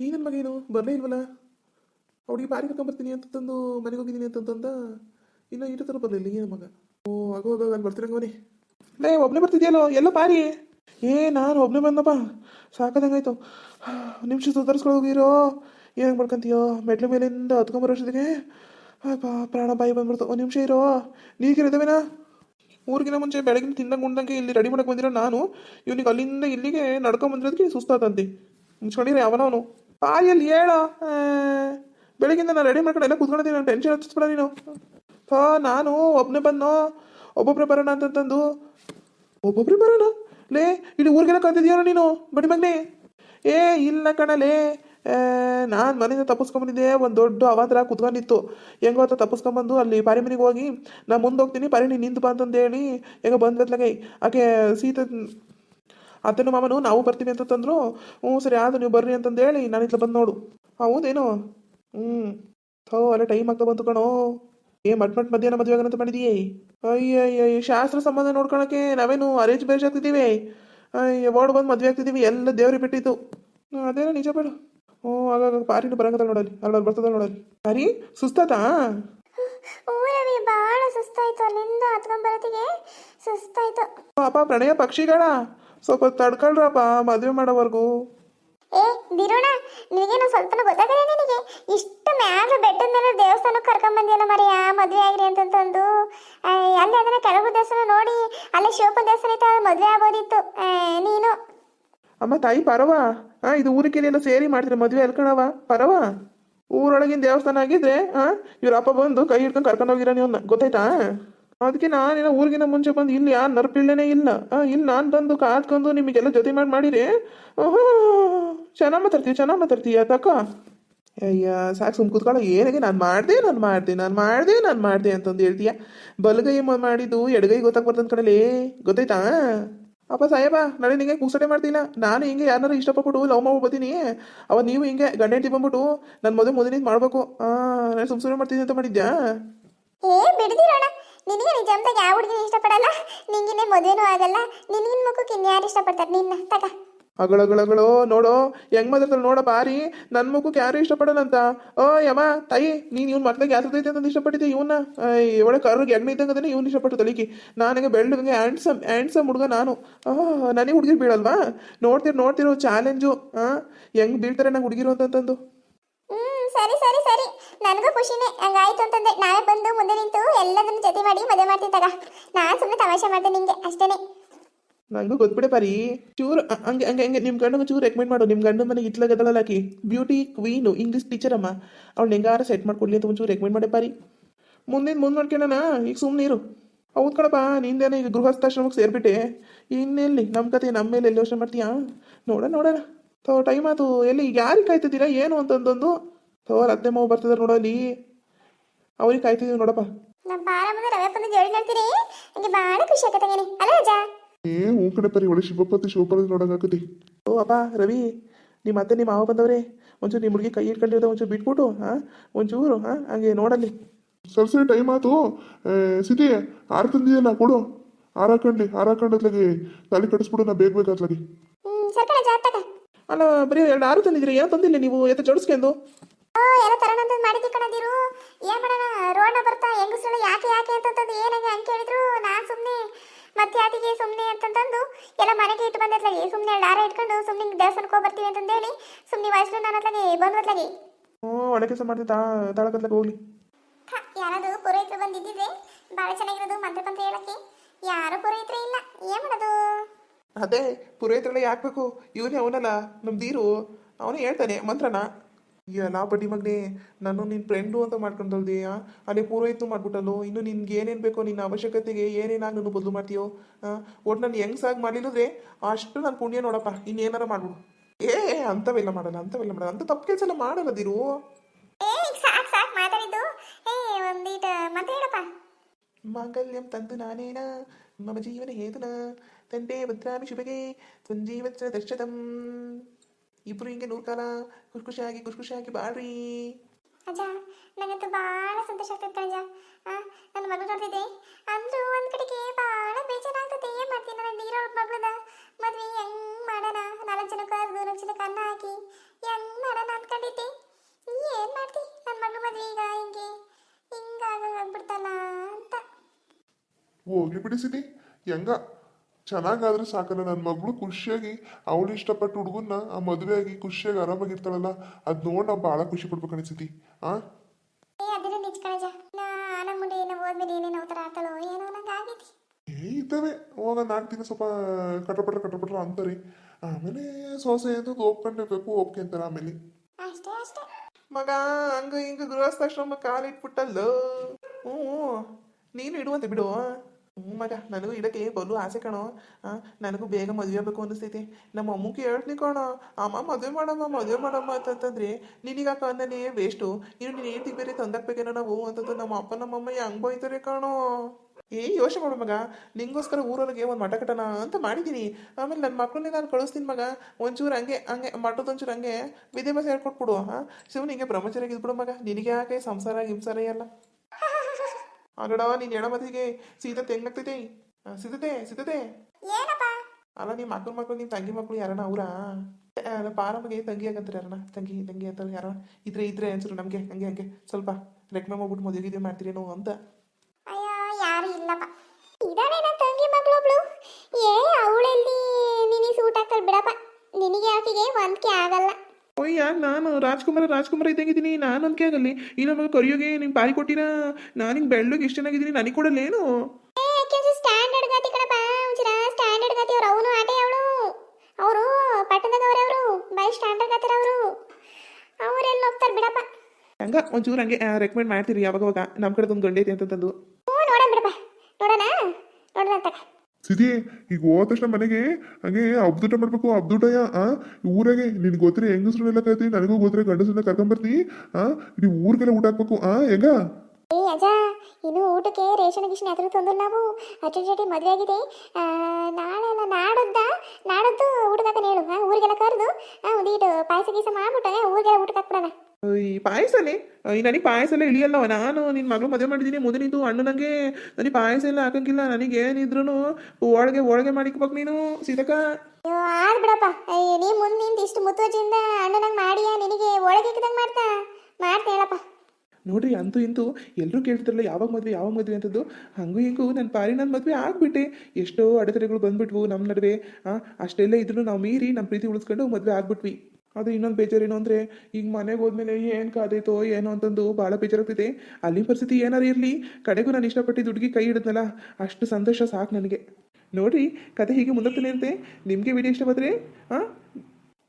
ಈ ನನ್ನ ಮಗ ಏನು ಬರಲೇ ಇಲ್ವಲ್ಲ? ಅವ್ರಿಗೆ ಬಾರಿ ಕರ್ಕೊಂಬರ್ತೀನಿ ಅಂತಂದು ಮನೆಗೆ ಹೋಗಿದ್ದೀನಿ ಅಂತಂತಂದ ಇನ್ನು ಇಟ್ಟು ಥರ ಬರಲಿಲ್ಲ ಏನು ಮಗ? ಓ, ಆಗೋ ಹೋಗೋ, ಅಲ್ಲಿ ಬರ್ತೀರಂಗವನಿ ಲೇ ಒಬ್ಬನೇ ಬರ್ತಿದ್ಯಲ್ಲೋ? ಎಲ್ಲ ಬಾರಿ. ಏ, ನಾನು ಒಬ್ಬನೇ ಬಂದಪ್ಪ. ಸಾಕದಂಗಾಯ್ತು. ನಿಮಿಷ ಸುಧಾರಿಸ್ಕೊಳ್ಳೋಗಿರೋ ಏನಂಗೆ ಮಾಡ್ಕೊಂತೀಯೋ? ಮೆಟ್ಲ ಮೇಲಿಂದ ಹತ್ಕೊಂಬರೋ ಅಷ್ಟೊತ್ತಿಗೆ? ಅಪ್ಪ ಪ್ರಾಣ ಬಾಯಿ ಬಂದ್ಬಿಡ್ತು. ಒಂದು ನಿಮಿಷ ಇರೋ. ನೀಗಿರಿದವೇನಾ ಊರಿಗಿನ ಮುಂಚೆ ಬೆಳಗಿನ ತಿಂದಂಗೆ ಉಂಡಂಗೆ ಇಲ್ಲಿ ರೆಡಿ ಮಾಡಕ್ಕೆ ಬಂದಿರೋ ನಾನು. ಇವನಿಗೆ ಅಲ್ಲಿಂದ ಇಲ್ಲಿಗೆ ನಡ್ಕೊಂಡ್ ಬಂದಿರೋದಕ್ಕೆ ಸುಸ್ತಾತಂತೆ ಮುಚ್ಕೊಂಡಿರಿ ಅವನವನು. ಪಾರಿಯಲ್ಲಿ ಹೇಳ ಬೆಳಗಿಂದ ನಾನು ರೆಡಿ ಮಾಡ್ಕೊಂಡು ಎಲ್ಲ ಕುತ್ಕೊಂಡಿದ್ದೀನಿ ನಾನು ಟೆನ್ಷನ್ ಹಚ್ಚಿಸ್ಬೇಡ ನೀನು. ಹಾ ನಾನು ಒಬ್ಬನೇ ಬಂದೋ ಒಬ್ಬೊಬ್ಬರೇ ಬರೋಣ ಅಂತಂದು ಒಬ್ಬೊಬ್ಬರೇ ಬರೋಣ? ಲೇ, ಇಲ್ಲಿ ಊರಿಗೆಲ್ಲ ಕಲ್ತಿದ್ಯಾರ ನೀನು, ಬಡಿ ಮಗನೇ. ಏ, ಇಲ್ಲ ಕಣಲೇ ನಾನು ಮನೆಯಿಂದ ತಪ್ಪಿಸ್ಕೊಂಬಂದಿದ್ದೆ ಒಂದು ದೊಡ್ಡ ಅವಾಂತರ ಕುತ್ಕೊಂಡಿತ್ತು. ಹೆಂಗೋ ಅಂತ ತಪ್ಪಿಸ್ಕೊಂಬಂದು ಅಲ್ಲಿ ಪಾರಿ ಮನೆಗೆ ಹೋಗಿ ನಾನು ಮುಂದೆ ಹೋಗ್ತೀನಿ, ಪಾರಿ ನೀನು ನಿಂತು ಬಾ ಅಂತಂದು ಹೇಳಿ ಹೆಂಗೋ ಬಂದ್ಲತ್ಲಾಗೆ ಆಕೆ ಸೀತೆ ಅತ್ತನು ಮಾಮನು ನಾವು ಬರ್ತೀವಿ ಅಂತ ಅಂತಂದ್ರು ಹ್ಞೂ ಸರಿ ಆದ ನೀವು ಬರ್ರಿ ಅಂತಂದು ಹೇಳಿ ನಾನು ಇತ್ಲ ಬಂದು ನೋಡು. ಹೌದೇನು? ಹ್ಞೂ ಥೋ ಅಲ್ಲ ಟೈಮ್ ಆಗ್ತಾ ಬಂತು ಕಣೋ. ಏ ಮಟ್ ಮಟ್ ಮಧ್ಯಾಹ್ನ ಮದುವೆ ಆಗಂತ ಮಾಡಿದೀಯೇ? ಅಯ್ಯಯ್ಯ ಅಯ್ಯ ಶಾಸ್ತ್ರ ಸಂಬಂಧ ನೋಡ್ಕೊಳಕ್ಕೆ ನಾವೇನು ಅರೇಂಜ್ ಮ್ಯಾರೇಜ್ ಆಗ್ತಿದ್ದೀವಿ? ಅಯ್ಯ ಬಂದು ಮದುವೆ ಆಗ್ತಿದ್ದೀವಿ ಎಲ್ಲ ದೇವ್ರಿಗೆ ಬಿಟ್ಟಿತ್ತು ಅದೇನ ನಿಜ ಬೇಡ. ಹ್ಞೂ ಆಗಾಗ ಪಾರಿನ ಬರಂಗದ ನೋಡಲಿ ಅಲ್ಲ ಬರ್ತದ ನೋಡಲಿ ಪಾರಿ ಸುಸ್ತಾತಾ? ಊರವಿ ಬಹಳ ಸುಸ್ತಾಯ್ತು ಅಲ್ಲಿಂದ ಹತ್ಕೊಂಡ್ ಬರೋತ್ತಿಗೆ. ಸುಸ್ತಾಯ್ತು. ಪಾಪ ಪ್ರಣಯ ಪಕ್ಷಿಗಳ. ಸ್ವಲ್ಪ ತಡ್ಕೊಳ್ರಪ್ಪ ಮದುವೆ ಮಾಡೋವರೆಗೂ. ಏ ದಿರೋಣ ನಿನಗೇನು ಸ್ವಲ್ಪನೂ ಗೊತ್ತಾಗಲ್ಲ ನಿನಗೆ? ಇಷ್ಟು ಮ್ಯಾಲ ಬೆಟ್ಟದ ಮೇಲೆ ದೇವಸ್ಥಾನಕ್ಕೆ ಕರ್ಕೊಂಡ್ ಬಂದಿಯಲ್ಲ ಮರಿಯ ಮದುವೆ ಆಗ್ರಿ ಅಂತಂತಂದು. ಅಲ್ಲಿ ಅದನ್ನ ಕೆಳಗು ದೇವಸ್ಥಾನ ನೋಡಿ ಅಲ್ಲೇ ಶಿವಪ್ಪ ದೇವಸ್ಥಾನ ಇತ್ತು ಅಲ್ಲಿ ಮದುವೆ ಆಗೋದಿತ್ತು ಆ, ನೀನು. ಅಮ್ಮ ತಾಯಿ ಪರವ? ಹಾ ಇದು ಊರಿಕೆಲ್ಲ ಸೇರಿ ಮಾಡ್ತೀರಿ ಮದುವೆ ಎಲ್ಕಣವ ಪರವ? ಊರೊಳಗಿನ ದೇವಸ್ಥಾನ ಆಗಿದ್ರೆ ಹಾ ಇವ್ರ ಅಪ್ಪ ಬಂದು ಕೈ ಹಿಡ್ಕೊಂಡು ಕರ್ಕೊಂಡು ಹೋಗಿರ ನೀವು ಗೊತ್ತಾಯ್ತಾ? ಅದಕ್ಕೆ ನಾನೇನೋ ಊರಿಗಿನ ಮುಂಚೆ ಬಂದು ಇಲ್ಲಿ ಯಾರು ನರ್ಪಿಳ್ಳೇನೇ ಇಲ್ಲ. ಇಲ್ಲಿ ನಾನು ಬಂದು ಕಾದ್ಕೊಂಡು ನಿಮಗೆಲ್ಲ ಜೊತೆ ಮಾಡಿ ಮಾಡಿರಿ. ಓಹೋ, ಚೆನ್ನಾಗಿ ಮಾತಾಡ್ತೀವಿ ಚೆನ್ನಾಗಿ ಮಾತಾಡ್ತೀಯ ತಕ್ಕ. ಅಯ್ಯ, ಸಾಕು ಸುಮ್ ಕೂತ್ಕೊಳ್ಳೋ. ಏನಿಗೆ ನಾನು ಮಾಡಿದೆ ನಾನು ಮಾಡಿದೆ ನಾನು ಮಾಡಿದೆ ನಾನು ಮಾಡಿದೆ ಅಂತಂದು ಹೇಳ್ತೀಯ. ಬಲಗೈ ಮಾಡಿದ್ದು ಎಡಗೈ ಗೊತ್ತಾಗ ಬರ್ತಂತ ಕಣಲೇ. ಗೊತ್ತಾಯ್ತಾ? ಅಪ್ಪ ಸಾಹೇಬ ನಾಳೆ ನಿಂಗೆ ಕೂಸಡೆ ಮಾಡ್ತೀನ ನಾನು ಹಿಂಗೆ ಯಾರನ್ನಾರು ಇಷ್ಟಪಟ್ಟು ಲವ್ ಮಾಡ್ಬೋತೀನಿ ಅವ ನೀವು ಹಿಂಗೆ ಗಂಡ ಹೆಂಡತಿ ಬಂದ್ಬಿಟ್ಟು ನನ್ನ ಮದುವೆ ಮೊದಲಿಂದ ಮಾಡಬೇಕು. ನಾನು ಸುಮ್ ಸುಮ್ಮನೆ ಮಾಡ್ತೀನಿ ಅಂತ ಮಾಡಿದ್ಯಾ? ಏ, ಬಿಡ್ದಿರೋಣ. ನಿನಗೆ ನಿಜಾಮ್ದಾಗ ಯಾವ ಹುಡುಗಿನ ಇಷ್ಟಪಡಲ್ಲ? ನಿಂಗಿನ್ನೇ ಮದುವೆನೂ ಆಗಲ್ಲ. ನಿನಗಿನ ಮುಖಕ್ಕೆ ಇನ್ಯಾರು ಇಷ್ಟಪಡ್ತಾರೆ? ನಿನ್ನ. ತಗ. ಅಗಳಗಳಗಳು, ನೋಡು, ಹೆಂಗ್ ಮಾತಾಡ್ತಾಳೆ ನೋಡ ಬಾರಿ. ನನ್ನ ಮುಖಕ್ಕೆ ಯಾರು ಇಷ್ಟಪಡೋಣಂತ ಓ ಯಮ್ಮ ತಾಯಿ, ನೀನು ಇವ್ನ ಮಕ್ಳಿಗೆ ಯಾರು ಐತೆ ಅಂತ ಇಷ್ಟಪಟ್ಟಿದ್ದೆ ಇವನ್ನ ಒಳ್ಳೆ ಕರ್ರಿಗೆ ಎಣ್ಣೆ ಇದ್ದಂಗೆ ಅದನ್ನ ಇವ್ನು ಇಷ್ಟಪಟ್ಟು ತಲಿಕಿ ನನಗೆ ಬೆಳ್ಳಗೆ ಹ್ಯಾಂಡ್ಸಮ್ ಹ್ಯಾಂಡ್ಸಮ್ ಹುಡುಗ ನಾನು. ನನಗೆ ಹುಡುಗಿರು ಬೀಳಲ್ವಾ? ನೋಡ್ತೀರ, ನೋಡ್ತಿರೋ ಚಾಲೆಂಜು ಆ? ಹೆಂಗ್ ಬೀಳ್ತಾರೆ ನಂಗೆ ಹುಡುಗಿರು ಹ್ಮ್ ಸರಿ ಸರಿ ಸರಿ. ನನಗೂ ಖುಷಿನೇ. ಹಂಗಾಯ್ತು ಅಂತಂದ್ರೆ ನಾವೇ ಬಂದು ಮುಂದೆ ನಿಂತು ಎಲ್ಲದನ್ನ ಜೊತೆ ಮಾಡಿ ಮದುವೆ ಮಾಡ್ತೀನಿ ತಗ. ನಾನು ಸುಮ್ಮನೆ ತಮಾಷೆ ಮಾಡ್ದೆ ನಿಂಗೆ, ಅಷ್ಟೇನೆ. ನನಗೂ ಗೊತ್ಬಿಡೆ ಪರಿ. ಚೂರು ಹಂಗೆ ಹಂಗೆ ಹಂಗೆ. ನಿಮ್ಮ ಗಂಡನ ಚೂರು ರೆಕಮೆಂಡ್ ಮಾಡು. ನಿಮ್ಮ ಗಂಡನ ಮನೆಗೆ ಇತ್ಲಾಗದಲ್ಲ ಆಕಿ ಬ್ಯೂಟಿ ಕ್ವೀನು ಇಂಗ್ಲೀಷ್ ಟೀಚರ್ ಅಮ್ಮ. ಅವ್ಳು ಹೆಂಗಾರ ಸೆಟ್ ಮಾಡ್ಕೊಡ್ಲಿ ಅಂತ ಒಂಚೂರು ರೆಕಮೆಂಡ್ ಮಾಡಿ ಪರಿ. ಮುಂದಿನ, ಮುಂದೆ ಮಾಡ್ಕೊಳ್ಳೋಣ ಈಗ ಸುಮ್ಮನೆ ಇರು. ಹೌದು ಕಣಪ್ಪ, ನಿಂದೇನೆ ಈಗ ಗೃಹಸ್ಥಾಶ್ರಮಕ್ಕೆ ಸೇರಿಬಿಟ್ಟೆ. ಇನ್ನೆಲ್ಲಿ? ನಮ್ಮ ಕತೆ ನಮ್ಮ ಮೇಲೆ ಎಲ್ಲಿ ಯೋಚನೆ ಮಾಡ್ತೀಯಾ? ನೋಡೋಣ ನೋಡೋಣ. ತೋ ಟೈಮ್ ಆಯ್ತು ಎಲ್ಲಿ ಯಾರಿಗೆ ಕಾಯ್ತಿದ್ದೀರಾ? ಏನು ಅಂತಂದೊಂದು? ತೋ ಅತ್ತೆ ಮಾವು ನೋಡಲಿ ನೋಡಲ್ಲಿ ಅವ್ರಿಗೆ ಕಾಯ್ತಿದ್ವಿ ನೋಡಪ್ಪ. ನಮ್ಮ ಬಾರ ಮುಂದೆ ರವೆ ಬಂದು ಜೋಡಿ ನೋಡ್ತೀರಿ ನನಗೆ ಬಹಳ ಖುಷಿ ಆಗತ್ತಂಗೇನಿ ಅಲ್ಲ ಅಜ್ಜ ಏ ಹ್ಞೂ ಕಣೆ ಪರಿ ಒಳ್ಳೆ ಶಿವಪತಿ ಶಿವಪತಿ ನೋಡಂಗಾಕತಿ ಓ ಅಪ್ಪ ರವಿ ನಿಮ್ಮ ಅತ್ತೆ ನಿಮ್ಮ ಮಾವ ಬಂದವ್ರೆ. ಒಂಚೂರು ನಿಮ್ಮ ಹುಡುಗಿ ಕೈ ಇಟ್ಕೊಂಡಿರೋದ ಒಂಚೂರು ಬಿಟ್ಬಿಟ್ಟು ಹಾಂ ಒಂಚೂರು ಹಾಂ ಹಂಗೆ ನೋಡಲ್ಲಿ. ಸರಿ ಸರಿ ಟೈಮ್ ಆಯ್ತು ಸಿತಿ ಸಿಟಿ ಆರು ತಂದಿದೆಯಲ್ಲ ಕೊಡು. ಆರು ಹಾಕೊಂಡ್ಲಿ ಆರು ಹಾಕೊಂಡತ್ಲಾಗಿ ತಾಲಿ ಕಟ್ಟಿಸ್ಬಿಡು ನಾ ಬೇಗ ಬೇಕಾತ್ಲಾಗಿ ಅಲ್ಲ ಬರೀ ಎರಡು ಆರು ತಂದಿದ್ರಿ ಏನು ತಂದಿಲ್ಲ ನೀವು ಎತ್ತ ಜೋಡಿಸ್ಕೊಂಡು. ಎಲ್ಲ ತರೋಣ ಅಂತ ಮಾಡಿದ್ದಿ ಕಣದಿರು ಏನ್ ಮಾಡೋಣ ರೋಣ ಬರ್ತಾ ಹೆಂಗಸರು ಯಾಕೆ ಯಾಕೆ ಅಂತಂದು ಏನಾಗೆ ಹಂಗೆ ಕೇಳಿದ್ರು. ನಾನು ಸುಮ್ಮನೆ ಮತ್ತೆ ಯಾತಿಗೆ ಸುಮ್ಮನೆ ಅಂತಂದು ಎಲ್ಲ ಮನೆಗೆ ಇಟ್ಟು ಬಂದತ್ಲಾಗಿ ಸುಮ್ಮನೆ ಡಾರ ಇಟ್ಕೊಂಡು ಸುಮ್ಮನೆ ದೇವಸ್ಥಾನಕ್ಕೆ ಹೋಗಿ ಬರ್ತೀವಿ ಅಂತಂದು ಹೇಳಿ ಸುಮ್ಮನೆ ವಯಸ್ಸು ನಾನು ಅತ್ಲಾಗಿ ಬಂದ್ವತ್ಲಾಗಿ ಹ್ಞೂ ಒಳ್ಳೆ ಕೆಲಸ ತಾ ತಾಳಕತ್ಲಾಗ ಹೋಗ್ಲಿ. ಯಾರಾದ್ರು ಪುರೋಹಿತರು ಬಂದಿದ್ದಿದ್ರೆ ಭಾಳ ಚೆನ್ನಾಗಿರೋದು ಮಂತ್ರ ಪಂತ್ರ ಹೇಳಕ್ಕೆ. ಯಾರು ಪುರೋಹಿತರೇ ಇಲ್ಲ ಏನ್ ಮಾಡೋದು? ಅದೇ ಪುರೋಹಿತರೆಲ್ಲ ಯಾಕಬೇಕು ಇವನೇ ಅವನಲ್ಲ ನಮ್ಮ ದೀರು ಅವನೇ ಹೇಳ್ತಾನೆ ಮಂತ್ರನ. ಎಲ್ಲ ಬಡ್ಡಿ ಮಗನೇ ನಾನು ನಿನ್ನ ಫ್ರೆಂಡು ಅಂತ ಮಾಡ್ಕೊಂಡಲ್ದೀಯಾ ಅಲ್ಲಿ ಪೂರೋಹಿತನು ಮಾಡ್ಬಿಟ್ಟಲ್ಲೋ? ಇನ್ನು ನಿನ್ಗೆ ಏನೇನು ಬೇಕೋ ನಿನ್ನ ಅವಶ್ಯಕತೆಗೆ ಏನೇನಾಗಿ ನಾನು ಬದಲು ಮಾಡ್ತೀಯೋ? ಒಟ್ಟು ನಾನು ಹೆಂಗ್ಸಾಗಿ ಮಾಡಿಲ್ಲದ್ರೆ ಅಷ್ಟು ನಾನು ಪುಣ್ಯ ನೋಡಪ್ಪ ಇನ್ನೇನಾರ ಮಾಡ್ಬಿಡು. ಏ ಅಂಥವೆಲ್ಲ ಮಾಡಲ್ಲ ಅಂಥವೆಲ್ಲ ಮಾಡಲ್ಲ ಅಂತ ತಪ್ಪು ಕೆಲಸ ಎಲ್ಲ ಮಾಡಲ್ಲದಿರು ಮಾಂಗಲ್ಯಂ ತಂದು ನಾನೇನ ಮಮ ಜೀವನ ಹೇತುನ ತಂದೆ ಭದ್ರಾಮಿ ಶುಭಗೆ ಸಂಜೀವತ್ರ ದರ್ಶತಂ. ಇಬ್ರು ಹಿಂಗೆ ನೂರು ಕಾಲ ಖುಷಿ ಖುಷಿಯಾಗಿ ಖುಷಿ ಖುಷಿಯಾಗಿ ಬಾಳ್ರಿ. ಅಜ್ಜ ನನಗಂತೂ ಭಾಳ ಸಂತೋಷ ಆಗ್ತದೆ ಕಣಜ ನನ್ನ ಮಗಳು ನೋಡ್ತಿದ್ದೆ? ಅಂದ್ರೂ ಒಂದು ಕಡೆಗೆ ಭಾಳ ಬೇಜಾರಾಗ್ತದೆ. ಏನು ಮಾಡ್ತೀನಿ ನನ್ನ ನೀರೋ ಮಗಳದ ಮದ್ವೆ ಹೆಂಗ್ ಮಾಡೋಣ? ನಾಲ್ಕು ಜನಕ್ಕೆ ಕರೆದು ನಾಲ್ಕು ಅನ್ನ ಹಾಕಿ ಹೆಂಗ್ ಮಾಡೋಣ ಅನ್ಕೊಂಡಿದ್ದೆ. ಏನು ಮಾಡ್ತಿ? ನನ್ನ ಮಗಳು ಮದ್ವೆ ಈಗ ಹಿಂಗೆ ಹಿಂಗಾಗ್ಬಿಡ್ತಲ್ಲ ಅಂತ. ಹೋಗ್ಲಿ ಬಿಡಿಸಿದೆ ಹೆಂಗ? ಚೆನ್ನಾಗಾದ್ರೆ ಸಾಕಲ್ಲ ನನ್ನ ಮಗಳು ಖುಷಿಯಾಗಿ ಅವಳು ಇಷ್ಟಪಟ್ಟು ಹುಡುಗನ್ನ ಆ ಮದುವೆ ಆಗಿ ಖುಷಿಯಾಗಿ ಆರಾಮಾಗಿರ್ತಾಳಲ್ಲ ಅದ್ ನೋಡಿ ನಾವು ಭಾಳ ಖುಷಿ ಪಡ್ಬೇಕು ಅನಿಸ್ತಿ ಆ? ಇದ್ದಾವೆ. ಹೋಗ ನಾಲ್ಕು ದಿನ ಸ್ವಲ್ಪ ಕಟಪಟ ಕಟಪಟ ಅಂತಾರೆ. ಆಮೇಲೆ ಸೊಸೆ ಅಂತ ಒಪ್ಕೊಂಡಿರ್ಬೇಕು ಒಪ್ಕೊಂತಾರೆ ಆಮೇಲೆ. ಅಷ್ಟೇ ಅಷ್ಟೇ. ಮಗ ಹಂಗ ಹಿಂಗ ಗೃಹಸ್ಥಾಶ್ರಮ ಕಾಲಿಟ್ಬಿಟ್ಟಲ್ಲ ಹ್ಞೂ ನೀನು ಇಡುವಂತೆ ಬಿಡು ಹ್ಞೂ ಮಗ, ನನಗೂ ಇಡಕ್ಕೆ ಬಲು ಆಸೆ ಕಣೋ. ನನಗೂ ಬೇಗ ಮದುವೆ ಆಗ್ಬೇಕು ಅನಿಸ್ತೈತಿ. ನಮ್ಮ ಅಮ್ಮಕ್ಕೆ ಹೇಳ್ತೀನಿ ಕಣೋ. ಅಮ್ಮ, ಮದುವೆ ಮಾಡಮ್ಮ ಮದುವೆ ಮಾಡಮ್ಮ ಅಂತಂತಂದ್ರೆ ನಿನಗಾಕ ಅಂದನೇ ವೇಸ್ಟು ಇನ್ನು ನೀನು ಹೇಳ್ತಿ ಬೇರೆ ತಂದಾಕ್ಬೇಕೇನೋ ನಾವು ಅಂತಂದು ನಮ್ಮ ಅಪ್ಪ ನಮ್ಮಮ್ಮ ಹೆಂಗ್ ಬೈತಾರೆ ಕಣೋ. ಏ, ಯೋಚನೆ ಮಾಡು ಮಗ. ನಿಂಗೋಸ್ಕರ ಊರೊಳಗೆ ಒಂದು ಮಠ ಕಟ್ಟಣ ಅಂತ ಮಾಡಿದ್ದೀನಿ ಆಮೇಲೆ ನನ್ನ ಮಕ್ಕಳನ್ನೇ ನಾನು ಕಳಿಸ್ತೀನಿ ಮಗ. ಒಂಚೂರು ಹಂಗೆ ಹಂಗೆ ಮಠದೊಂಚೂರು ಹಂಗೆ ವಿದ್ಯಾಭ್ಯಾಸ ಹೇಳ್ಕೊಟ್ಬಿಡು ಹಾಂ ಶಿವನ್ ಹಿಂಗೆ ಬ್ರಹ್ಮಚಾರಿಯಾಗಿ ಇದ್ಬಿಡು ಮಗ. ನಿನಗೆ ಯಾಕೆ ಸಂಸಾರ, ಹಿಂಸಾರ ಎಲ್ಲ? ಅಲ್ಲಡ ನೀನು ಹೇಳೋ ಮತ್ತಿಗೆ ಸೀತತೆ ಹೆಂಗಾಗ್ತೈತೆ ಸಿದ್ಧತೆ ಸಿದ್ಧತೆ. ಅಲ್ಲ ನಿಮ್ಮ ಮಕ್ಕಳು ಮಕ್ಕಳು ನಿಮ್ಮ ತಂಗಿ ಮಕ್ಕಳು ಯಾರನ ಅವರಾ? ಪಾರಮ್ಮಗೆ ತಂಗಿ ಆಗಂತಾರೆ ಯಾರನ ತಂಗಿ ತಂಗಿ ಅಂತ ಯಾರ ಇದ್ರೆ ಇದ್ರೆ ಅನ್ಸರು ನಮಗೆ ಹಂಗೆ ಹಂಗೆ. ಸ್ವಲ್ಪ ರೆಕ್ಮೆ ಮಾಡ್ಬಿಟ್ಟು ಮದುವೆ ಇದೆ ಮಾಡ್ತೀರೇನೋ ಅಂತ. ಅವಳೆಲ್ಲಿ ನಿನಗೆ ಸೂಟ್ ಆಗ್ತಾಳೆ ಬಿಡಪ್ಪ. ನಿನಗೆ ಆಕೆಗೆ ಹೊಂದ್ಕೆ ಯಾಕೆ ನಾನು ರಾಜ್ಕುಮಾರ ರಾಜ್ಕುಮಾರ ಇದ್ದಂಗಿದ್ದೀನಿ ನಾನು ಅಂದ್ಕೆ ಆಗಲ್ಲಿ. ಈ ನಮಗೆ ಕರಿಯೋಗೆ ನಿಂಗೆ ಬಾಯಿ ಕೊಟ್ಟಿನ? ನಾನು ಹಿಂಗೆ ಬೆಳ್ಳಗೆ ಇಷ್ಟ ಚೆನ್ನಾಗಿದ್ದೀನಿ. ನನಗೆ ಯಾಕೆ ಸ್ಟ್ಯಾಂಡರ್ಡ್ ಗಾತಿ ಕಣಪ್ಪ. ಒಂಚೂರ ಸ್ಟ್ಯಾಂಡರ್ಡ್ ಗಾತಿ ಅವ್ರು. ಅವನು ಆಟೆ ಅವಳು. ಅವರು ಪಟ್ಟಣದವ್ರೆ ಅವರು. ಬೈ ಸ್ಟ್ಯಾಂಡರ್ಡ್ ಗಾತಿರ ಅವರು. ಅವರೆಲ್ಲ ಹೋಗ್ತಾರೆ ಬಿಡಪ್ಪ. ಹಂಗ ಒಂಚೂರು ಹಂಗೆ ರೆಕಮೆಂಡ್ ಮಾಡ್ತೀರಿ ಯಾವಾಗ ನಮ್ಮ ಕಡೆ ಒಂದು ಗಂಡೈತಿ ಅಂತಂದು ಹ್ಞೂ ನೋಡೋಣ ಬಿಡಪ್ಪ ನೋಡೋಣ ನೋಡೋಣ ಅಂತ ಸಿದಿ, ಈಗ ಹೋದ ತಕ್ಷಣ ಮನೆಗೆ, ಹಂಗೆ ಅಬ್ದುಟ ಮಾಡ್ಬೇಕು ಹಬ್ದೂಟಯ ಆ? ಊರಾಗೆ, ನಿನ್ ಗೊತ್ತಿರ ಹೆಂಗಸ್ರನ್ನೆಲ್ಲ ಕರಿತಿ ನನಗೂ ಗೊತ್ತಿರ ಗಂಡಸರನ್ನ ಕರ್ಕೊಂಬರ್ತಿ ಆ? ಇಡೀ ಊರಿಗೆಲ್ಲ ಊಟ ಹಾಕ್ಬೇಕು, ಆ? ಹೆಂಗ? ಏ, ಅಜ್ಜ, ಇನ್ನು ಊಟಕ್ಕೆ ರೇಷನ್ ಗಿಷನ್ ಅದ್ರ ತಂದು ನಾವು? ಅಚ್ಚು ಚಟಿ ಮದುವೆ ಆಗಿದೆ. ನಾಳೆ ಅಲ್ಲ ನಾಡದ್ದ, ನಾಡದ್ದು ಊಟಕ್ಕೆ ಹೇಳು ಹಾಂ ಊರಿಗೆಲ್ಲ ಕರೆದು ಒಂದೀಟು ಪಾಯಸ ಗೀಸ ಮಾಡ್ಬಿಟ್ಟು ಊರಿಗೆಲ್ಲ ಊಟಕ್ಕೆ ಹಾಕ್ಬಿಡೋಣ. ಈ ಪಾಯಸನೇ. ಈ ನನಗೆ ಪಾಯಸ ಎಲ್ಲ ಇಳಿಯಲ್ಲವ ನಾನು ನಿನ್ನ ಮಗಳು ಮದುವೆ ಮಾಡಿದ್ದೀನಿ ಮುದಿನಿದ್ದು ಅಣ್ಣ ನನಗೆ ನನಗೆ ಪಾಯಸ ಎಲ್ಲ ಹಾಕಂಗಿಲ್ಲ. ನನಗೆ ಏನಿದ್ರು ಒಳಗೆ ಒಳಗೆ ಮಾಡಿಕ್ಬೇಕು ನೀನು ಸೀತಕ ಆದ್ ಬಿಡಪ್ಪ. ನೀ ಮುಂದೆ ನಿಂತು ಇಷ್ಟು ಅಣ್ಣನಂಗೆ ಮಾಡಿಯಾ? ನಿನಗೆ ಒಳಗೆ ಇಕ್ಕದಂಗೆ ಮಾಡ್ತಾ? ಮಾಡ್ತಾ ಹೇಳಪ್ಪ. ನೋಡ್ರಿ ಅಂತೂ ಇಂತೂ ಎಲ್ಲರೂ ಕೇಳ್ತಿರಲ್ಲ ಯಾವಾಗ ಮದುವೆ ಯಾವಾಗ ಮದುವೆ ಅಂತದ್ದು. ಹಂಗೂ ಹಿಂಗೂ ನನ್ನ ಪಾರಿ ನನ್ನ ಮದುವೆ ಆಗ್ಬಿಟ್ಟೆ. ಎಷ್ಟೋ ಅಡೆತಡೆಗಳು ಬಂದ್ಬಿಟ್ವು ನಮ್ಮ ನಡುವೆ. ಅಷ್ಟೆಲ್ಲ ಇದ್ರು ನಾವು ಮೀರಿ ನಮ್ಮ ಪ್ರೀತಿ ಉಳಿಸ್ಕೊಂಡು ಮದುವೆ ಆಗ್ಬಿಟ್ವಿ. ಅದು ಇನ್ನೊಂದು ಬೇಜಾರೇನು ಅಂದರೆ, ಈಗ ಮನೆಗೆ ಹೋದ್ಮೇಲೆ ಏನು ಕಾದೈತೋ ಏನೋ ಅಂತಂದು ಭಾಳ ಬೇಜಾರಾಗ್ತಿದೆ. ಅಲ್ಲಿ ಪರಿಸ್ಥಿತಿ ಏನಾರು ಇರಲಿ, ಕಡೆಗೂ ನಾನು ಇಷ್ಟಪಟ್ಟು ದುಡ್ಡಿಗೆ ಕೈ ಹಿಡಿದ್ನಲ್ಲ, ಅಷ್ಟು ಸಂತೋಷ ಸಾಕು ನನಗೆ. ನೋಡಿರಿ, ಕತೆ ಹೀಗೆ ಮುಂದಕ್ತಾನೆ ಇರುತ್ತೆ. ನಿಮಗೆ ವಿಡಿಯೋ ಇಷ್ಟ ಬಂದರೆ ಹಾಂ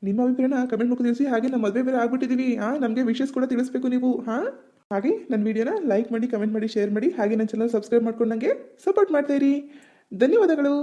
ನಿಮ್ಮ ಅಭಿಪ್ರಾಯನ ಕಮೆಂಟ್ ಮುಖ ತಿಳಿಸಿ ಹಾಗೆ ನಮ್ಮ ಮದುವೆ ಬೇರೆ ಆಗ್ಬಿಟ್ಟಿದ್ದೀವಿ ಹಾಂ ನಮಗೆ ವಿಷಯಸ್ ಕೂಡ ತಿಳಿಸ್ಬೇಕು ನೀವು ಹಾಂ ಹಾಗೆ ನನ್ನ ವಿಡಿಯೋನ ಲೈಕ್ ಮಾಡಿ ಕಮೆಂಟ್ ಮಾಡಿ ಶೇರ್ ಮಾಡಿ, ಹಾಗೆ ನನ್ನ ಚಾನಲ್ ಸಬ್ಸ್ಕ್ರೈಬ್ ಮಾಡ್ಕೊಂಡು ನನಗೆ ಸಪೋರ್ಟ್ ಮಾಡ್ತಾ ಇರಿ. ಧನ್ಯವಾದಗಳು.